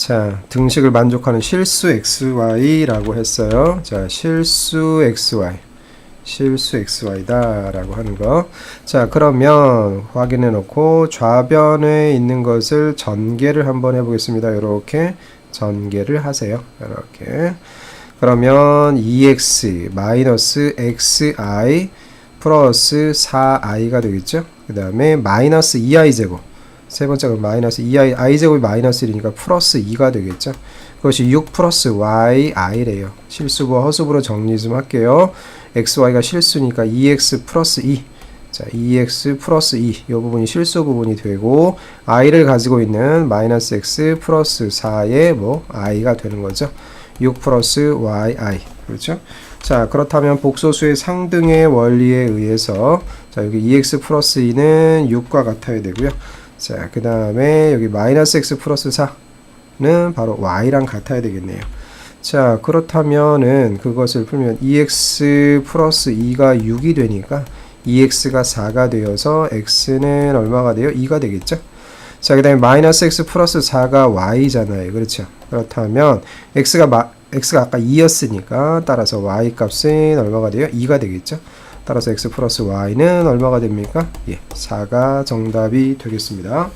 자, 등식을 만족하는 실수 xy라고 했어요. 자, 실수 xy. 실수 xy다 라고 하는 거. 자, 그러면 확인해 놓고 좌변에 있는 것을 전개를 한번 해 보겠습니다. 이렇게 전개를 하세요. 이렇게. 그러면 2x 마이너스 xi 플러스 4i가 되겠죠? 그 다음에 마이너스 2i 제곱 세 번째가 마이너스 2i i 제곱이 마이너스 1이니까 플러스 2가 되겠죠? 그것이 6 플러스 yi래요. 실수부 허수부로 정리 좀 할게요. xy가 실수니까 2x 플러스 2 자, 2x 플러스 2. 이 부분이 실수 부분이 되고 i를 가지고 있는 마이너스 x 플러스 4의 뭐 i가 되는 거죠. 6 플러스 yi. 그렇죠? 자, 그렇다면 복소수의 상등의 원리에 의해서 자, 여기 2x 플러스 2는 6과 같아야 되고요. 자, 그 다음에 여기 마이너스 x 플러스 4는 바로 y랑 같아야 되겠네요. 자, 그렇다면은 그것을 풀면 2x 플러스 2가 6이 되니까 2x가 4가 되어서 x는 얼마가 돼요? 2가 되겠죠? 자, 그 다음에 마이너스 x 플러스 4가 y잖아요. 그렇죠? 그렇다면 x가 마, x가 아까 2였으니까 따라서 y 값은 얼마가 돼요? 2가 되겠죠? 따라서 x 플러스 y는 얼마가 됩니까? 예, 4가 정답이 되겠습니다.